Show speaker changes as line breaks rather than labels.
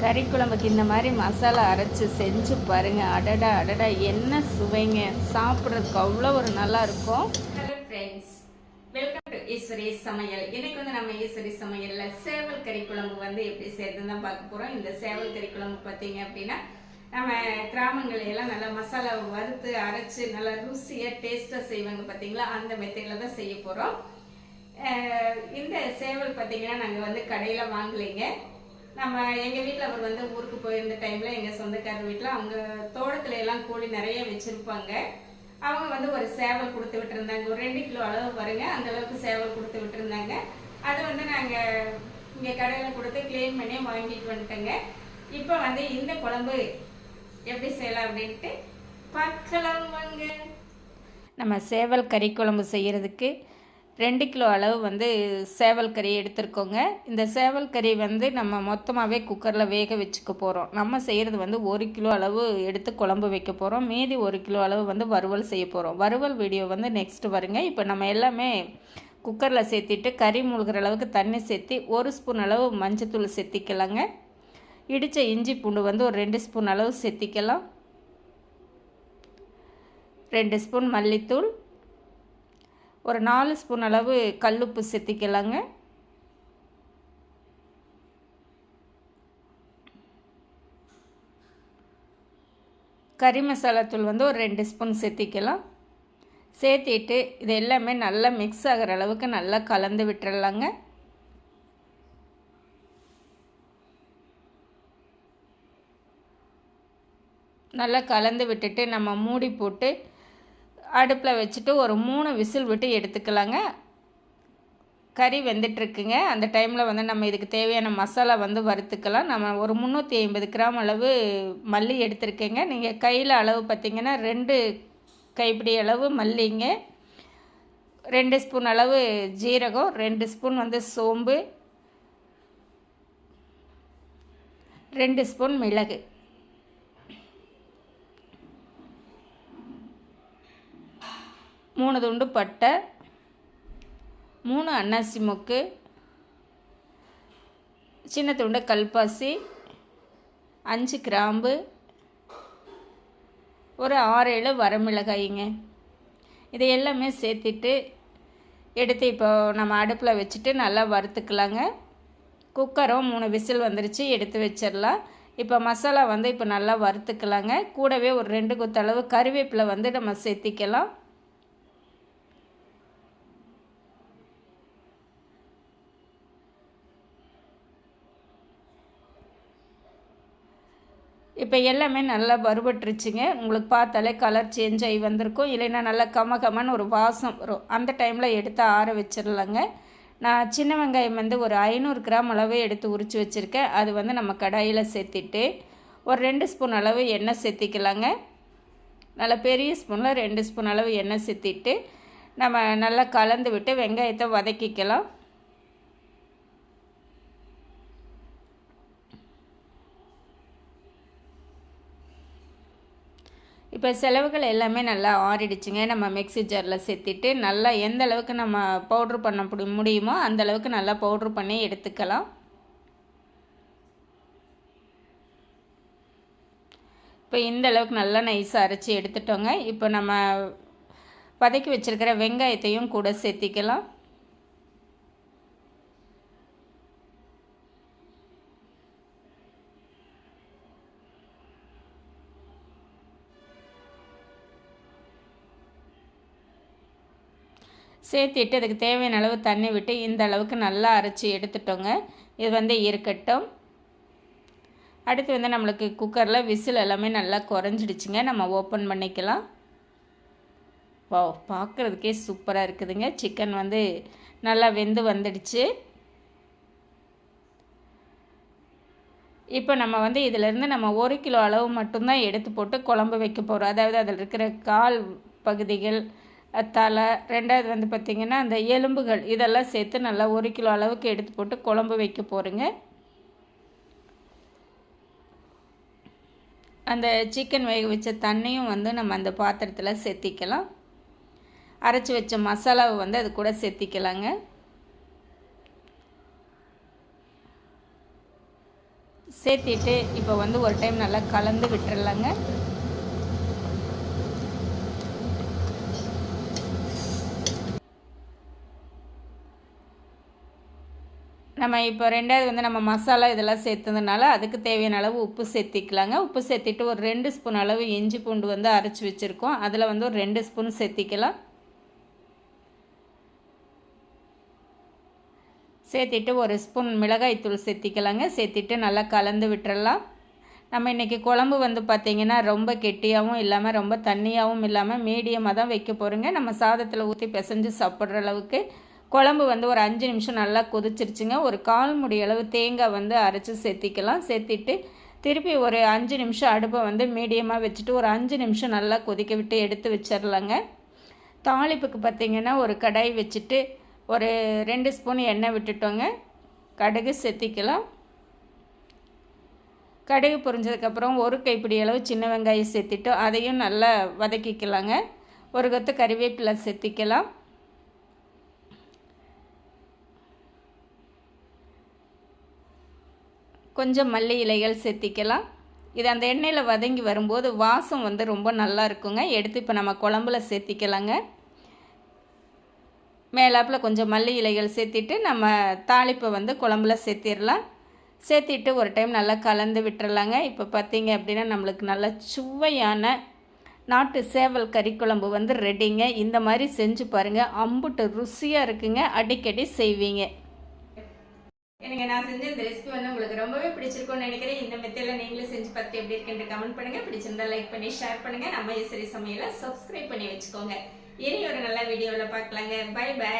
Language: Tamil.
கறி குழம்புக்கு இந்த மாதிரி மசாலா அரைச்சி செஞ்சு பாருங்கள் அடடா அடடா. என்ன சுவைங்க. சாப்பிட்றதுக்கு அவ்வளோ ஒரு நல்லா இருக்கும். Hello friends welcome to Eswari சமையல் இன்னைக்கு வந்து நம்ம ஈஸ்வரி சமையலில் சேவல் கறி குழம்பு வந்து எப்படி செய்யறதுன்னு தான் பார்க்க போகிறோம் இந்த சேவல் கறி குழம்பு பார்த்தீங்க அப்படின்னா நம்ம கிராமங்களையெல்லாம் நல்லா மசாலா வறுத்து அரைச்சி நல்லா ருசியாக டேஸ்ட்டாக செய்வாங்க பார்த்தீங்களா? அந்த மெத்தடில் தான் செய்ய போகிறோம் இந்த சேவல் பார்த்தீங்கன்னா நாங்கள் வந்து கடையில் வாங்கலைங்க. நம்ம எங்கள் வீட்டில் அவர் வந்து ஊருக்கு போயிருந்த டைமில் எங்கள் சொந்தக்காரர் வீட்டில் அவங்க தோட்டத்துல எல்லாம் கோழி நிறைய வச்சுருப்பாங்க. அவங்க வந்து ஒரு சேவல் கொடுத்து விட்டுருந்தாங்க. ஒரு ரெண்டு கிலோ அளவு வருங்க அந்த அளவுக்கு சேவல் கொடுத்து விட்டுருந்தாங்க. அது வந்து நாங்கள் இங்கே கடையில் கொடுத்து க்ளீன் பண்ணி வாங்கிட்டு வந்துட்டோங்க. இப்போ வந்து இந்த குழம்பு எப்படி செய்யலாம் அப்படின்ட்டு பார்க்கலாம் வாங்க. நம்ம சேவல் கறி குழம்பு செய்கிறதுக்கு ரெண்டு கிலோ அளவு வந்து சேவல் கறி எடுத்துருக்கோங்க. இந்த சேவல் கறி வந்து நம்ம மொத்தமாகவே குக்கரில் வேக வச்சுக்க போகிறோம் நம்ம செய்கிறது வந்து ஒரு கிலோ அளவு எடுத்து குழம்பு வைக்க போகிறோம் மீதி ஒரு கிலோ அளவு வந்து வறுவல் செய்ய போகிறோம் வறுவல் வீடியோ வந்து நெக்ஸ்ட் வருங்க. இப்போ நம்ம எல்லாமே குக்கரில் சேர்த்திட்டு கறி மூழ்கிற அளவுக்கு தண்ணி சேர்த்தி ஒரு ஸ்பூன் அளவு மஞ்சத்தூள் சேர்த்திக்கலாங்க. இடித்த இஞ்சி பூண்டு வந்து ஒரு ரெண்டு ஸ்பூன் அளவு சேர்த்திக்கலாம். ரெண்டு ஸ்பூன் மல்லித்தூள். ஒரு நாலு ஸ்பூன் அளவு கல்லுப்பு சேர்த்திக்கலாங்க கறி மசாலா தூள் வந்து ஒரு ரெண்டு ஸ்பூன் சேர்த்திக்கலாம் சேர்த்திட்டு இது எல்லாமே நல்லா மிக்ஸ் ஆகிற அளவுக்கு நல்லா கலந்து விட்டுறலாங்க. நல்லா கலந்து விட்டுட்டு நம்ம மூடி போட்டு அடுப்பில் வச்சுட்டு ஒரு மூணு விசில் விட்டு எடுத்துக்கலாங்க. கறி வெந்துட்டுருக்குங்க. அந்த டைமில் வந்து நம்ம இதுக்கு தேவையான மசாலா வந்து வறுத்துக்கலாம். நம்ம ஒரு முந்நூற்றி ஐம்பது கிராம் அளவு மல்லி எடுத்திருக்கேங்க. நீங்கள் கையில் அளவு பார்த்திங்கன்னா ரெண்டு கைப்பிடி அளவு மல்லிங்க. ரெண்டு ஸ்பூன் அளவு ஜீரகம் ரெண்டு ஸ்பூன் வந்து சோம்பு ரெண்டு ஸ்பூன் மிளகு. மூணு துண்டு பட்டை மூணு அன்னாசி மொக்கு சின்ன துண்டு கல்பாசி அஞ்சு கிராம்பு ஒரு ஆறு ஏழு வரமிளகாய்ங்க. இதை எல்லாமே சேர்த்திட்டு எடுத்து இப்போ நம்ம அடுப்பில் வச்சுட்டு நல்லா வறுத்துக்கலாங்க. குக்கரும் மூணு விசில் வந்துருச்சு எடுத்து வச்சிடலாம். இப்போ மசாலா வந்து இப்போ நல்லா வறுத்துக்கலாங்க. கூடவே ஒரு ரெண்டு கொத்தளவு கருவேப்பிலை வந்து நம்ம சேர்த்திக்கலாம். இப்போ எல்லாமே நல்லா வறுபட்டுருச்சுங்க. உங்களுக்கு பார்த்தாலே கலர் சேஞ்ச் ஆகி வந்திருக்கும். இல்லைன்னா நல்லா கமகமன்னு ஒரு வாசம் வரும். அந்த டைமில் எடுத்து ஆற வச்சிடலாங்க நான் சின்ன வெங்காயம் வந்து ஒரு ஐநூறு கிராம் அளவு எடுத்து உரித்து வச்சுருக்கேன். அது வந்து நம்ம கடாயில் சேர்த்திட்டு ஒரு ரெண்டு ஸ்பூன் அளவு எண்ணெய் சேர்த்திக்கலாங்க. நல்லா பெரிய ஸ்பூனில் ரெண்டு ஸ்பூன் அளவு எண்ணெய் சேர்த்திட்டு நம்ம நல்லா கலந்து விட்டு வெங்காயத்தை வதக்கிக்கலாம். இப்போ செலவுகள் எல்லாமே நல்லா ஆறிடுச்சுங்க. நம்ம மிக்சி ஜாரில் சேர்த்திட்டு நல்லா எந்த அளவுக்கு நம்ம பவுட்ரு பண்ண முடியுமோ அந்த அளவுக்கு நல்லா பவுட்ரு பண்ணி எடுத்துக்கலாம். இப்போ இந்த அளவுக்கு நல்லா நைஸாக அரைச்சி எடுத்துட்டோங்க. இப்போ நம்ம வதக்கி வச்சுருக்கிற வெங்காயத்தையும் கூட சேர்த்திக்கலாம். சேர்த்திட்டு அதுக்கு தேவையான அளவு தண்ணி விட்டு இந்த அளவுக்கு நல்லா அரைச்சி எடுத்துட்டோங்க. இது வந்து இருக்கட்டும். அடுத்து வந்து நம்மளுக்கு குக்கரில் விசில் எல்லாமே நல்லா குறைஞ்சிடுச்சுங்க. நம்ம ஓப்பன் பண்ணிக்கலாம். வா பார்க்குறதுக்கே சூப்பராக இருக்குதுங்க. சிக்கன் வந்து நல்லா வெந்து வந்துடுச்சு. இப்போ நம்ம வந்து இதிலேருந்து நம்ம ஒரு கிலோ அளவு மட்டும்தான் எடுத்து போட்டு குழம்பு வைக்க போகிறோம் அதாவது அதில் இருக்கிற கால் பகுதிகள் தலை ரெண்டாவது வந்து பார்த்திங்கன்னா அந்த எலும்புகள் இதெல்லாம் சேர்த்து நல்லா ஒரு கிலோ அளவுக்கு எடுத்து போட்டு குழம்பு வைக்க போகிறேங்க அந்த சிக்கன் வேக வச்ச தண்ணியும் வந்து நம்ம அந்த பாத்திரத்தில் சேர்த்திக்கலாம் அரைச்சி வச்ச மசாலாவை வந்து அது கூட சேர்த்திக்கலாங்க சேர்த்திட்டு இப்போ வந்து ஒரு டைம் நல்லா கலந்து விட்டுறலாங்க. நம்ம இப்போ ரெண்டாவது வந்து நம்ம மசாலா இதெல்லாம் சேர்த்ததுனால அதுக்கு தேவையான அளவு உப்பு சேர்த்திக்கலாங்க. உப்பு சேர்த்திட்டு ஒரு ரெண்டு ஸ்பூன் அளவு இஞ்சி பூண்டு வந்து அரைச்சி வச்சுருக்கோம். அதில் வந்து ஒரு ரெண்டு ஸ்பூன் சேர்த்திக்கலாம். சேர்த்திட்டு ஒரு ஸ்பூன் மிளகாய்த்தூள் சேர்த்திக்கலாங்க. சேர்த்திட்டு நல்லா கலந்து விட்டுறலாம். நம்ம இன்றைக்கி குழம்பு வந்து பார்த்திங்கன்னா ரொம்ப கெட்டியாகவும் இல்லாமல் ரொம்ப தண்ணியாகவும் இல்லாமல் மீடியமாக தான் வைக்க போகிறோங்க நம்ம சாதத்தில் ஊற்றி பிசைஞ்சு சாப்பிட்ற அளவுக்கு குழம்பு வந்து ஒரு அஞ்சு நிமிஷம் நல்லா கொதிச்சிருச்சுங்க. ஒரு கால் முடி அளவு தேங்காய் வந்து அரைச்சி சேர்த்திக்கலாம். சேர்த்திட்டு திருப்பி ஒரு அஞ்சு நிமிஷம் அடுப்பை வந்து மீடியமாக வச்சுட்டு ஒரு அஞ்சு நிமிஷம் நல்லா கொதிக்க விட்டு எடுத்து வச்சிடலாங்க தாளிப்புக்கு பார்த்திங்கன்னா ஒரு கடாய் வச்சுட்டு ஒரு ரெண்டு ஸ்பூன் எண்ணெய் விட்டுட்டோங்க. கடுகு செத்திக்கலாம் கடுகு பொரிஞ்சதுக்கப்புறம் ஒரு கைப்பிடி அளவு சின்ன வெங்காயம் சேர்த்திட்டு அதையும் நல்லா வதக்கிக்கலாங்க. ஒரு கொத்து கறிவேப்பிலை சேர்த்திக்கலாம். கொஞ்சம் மல்லி இலைகள் சேர்த்திக்கலாம் இது அந்த எண்ணெயில் வதங்கி வரும்போது வாசம் வந்து ரொம்ப நல்லா இருக்குங்க. எடுத்து இப்போ நம்ம குழம்புல சேர்த்திக்கலாங்க. மேலாப்பில் கொஞ்சம் மல்லி இலைகள் சேர்த்திட்டு நம்ம தாளிப்பை வந்து குழம்புல சேர்த்திடலாம். சேர்த்திட்டு ஒரு டைம் நல்லா கலந்து விட்டுறலாங்க. இப்போ பார்த்தீங்க அப்படின்னா நம்மளுக்கு நல்ல சுவையான நாட்டு சேவல் கறி குழம்பு வந்து ரெடிங்க இந்த மாதிரி செஞ்சு பாருங்கள் அம்புட்டு ருசியாக இருக்குங்க. அடிக்கடி செய்வீங்க. எனக்கு நான் செஞ்ச இந்த ரெசிபி வந்து உங்களுக்கு ரொம்பவே பிடிச்சிருக்கும்னு நினைக்கிறேன். இந்த மெத்தையில நீங்களும் செஞ்சு பார்த்து எப்படி இருக்குன்னு கமெண்ட் பண்ணுங்க. பிடிச்சிருந்தா லைக் பண்ணி ஷேர் பண்ணுங்க. நம்ம சரி சமையல சப்ஸ்கிரைப் பண்ணி வச்சுக்கோங்க. இனி ஒரு நல்ல வீடியோவில் பார்க்கலாங்க. By by